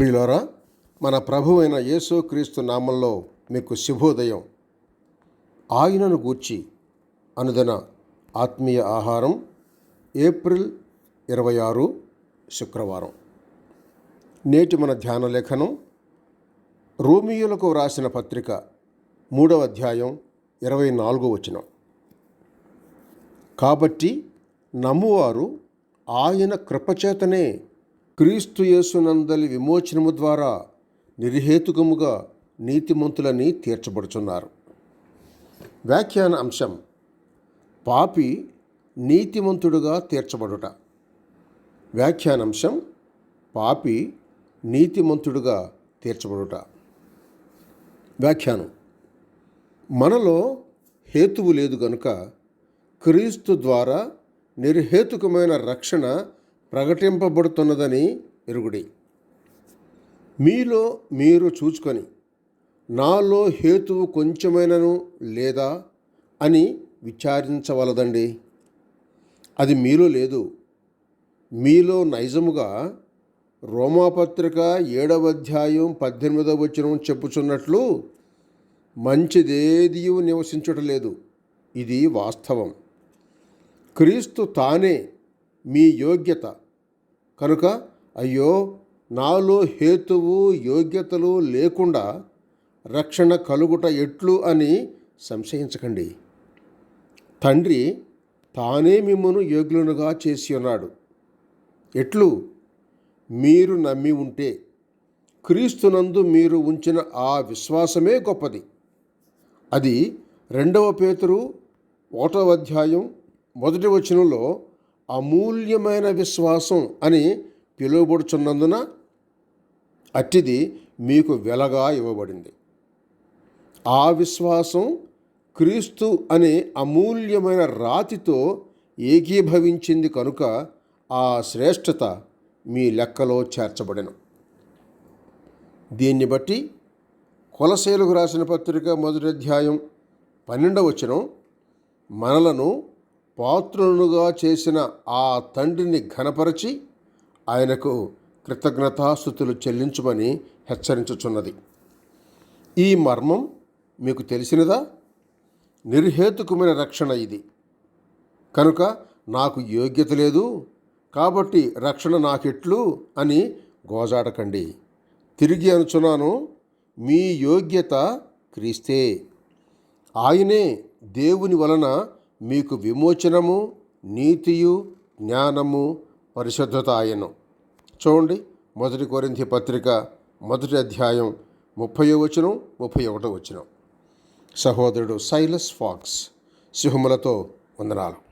ప్రియులారా మన ప్రభు అయిన యేసు క్రీస్తు నామంలో మీకు శుభోదయం. ఆయనను గూర్చి అనుదిన ఆత్మీయ ఆహారం ఏప్రిల్ ఇరవై ఆరు శుక్రవారం. నేటి మన ధ్యాన లేఖనం రోమియోలకు వ్రాసిన పత్రిక మూడవ అధ్యాయం ఇరవై నాలుగో వచనం. కాబట్టి నమ్మువారు ఆయన కృపచేతనే క్రీస్తు యేసునందలి విమోచనము ద్వారా నిర్హేతుకముగా నీతిమంతులని తీర్చబడుచున్నారు. వ్యాఖ్యాన అంశం పాపి నీతిమంతుడుగా తీర్చబడుట. వ్యాఖ్యానాంశం పాపి నీతిమంతుడుగా తీర్చబడుట. వ్యాఖ్యానం మనలో హేతువు లేదు గనుక క్రీస్తు ద్వారా నిర్హేతుకమైన రక్షణ ప్రకటింపబడుతున్నదని ఎరుగుడి. మీలో మీరు చూచుకొని నాలో హేతువు కొంచెమైనను లేదా అని విచారించవలదండి. అది మీలో లేదు. మీలో నైజముగా రోమాపత్రిక ఏడవ అధ్యాయం పద్దెనిమిదవ వచనం చెప్పుచున్నట్లు మంచిదేది నివసించుట లేదు. ఇది వాస్తవం. క్రీస్తు తానే మీ యోగ్యత. కనుక అయ్యో నాలో హేతువు యోగ్యతలు లేకుండా రక్షణ కలుగుట ఎట్లు అని సంశయించకండి. తండ్రి తానే మిమ్మను యోగ్యులనుగా చేసి ఉన్నాడు ఎట్లు? మీరు నమ్మి ఉంటే క్రీస్తునందు మీరు ఉంచిన ఆ విశ్వాసమే గొప్పది. అది రెండవ పేతురు ఒకటవ అధ్యాయం మొదటి వచనంలో అమూల్యమైన విశ్వాసం అని పిలువబడుచున్నందున అట్టిది మీకు వెలగా ఇవ్వబడింది. ఆ విశ్వాసం క్రీస్తు అనే అమూల్యమైన రాతితో ఏకీభవించింది కనుక ఆ శ్రేష్టత మీ లెక్కలో చేర్చబడను. దీన్ని బట్టి కొలసేలకు రాసిన పత్రిక మొదటి అధ్యాయం పన్నెండవ వచనం మనలను పాత్రునుగా చేసిన ఆ తండ్రిని ఘనపరచి ఆయనకు కృతజ్ఞతాస్థుతులు చెల్లించమని హెచ్చరించుచున్నది. ఈ మర్మం మీకు తెలిసినదా? నిర్హేతుకమైన రక్షణ ఇది. కనుక నాకు యోగ్యత లేదు కాబట్టి రక్షణ నాకెట్లు అని గోజాడకండి. తిరిగి అనుచున్నాను మీ యోగ్యత క్రీస్తే. ఆయనే దేవుని వలన మీకు విమోచనము నీతియు జ్ఞానము పరిశుద్ధత ఆయను చూడండి మొదటి కొరింథీ పత్రిక మొదటి అధ్యాయం ముప్పై వచనం ముప్పై ఒకటో వచనం. సహోదరుడు సైలస్ ఫాక్స్ సింహములతో వందనాలు.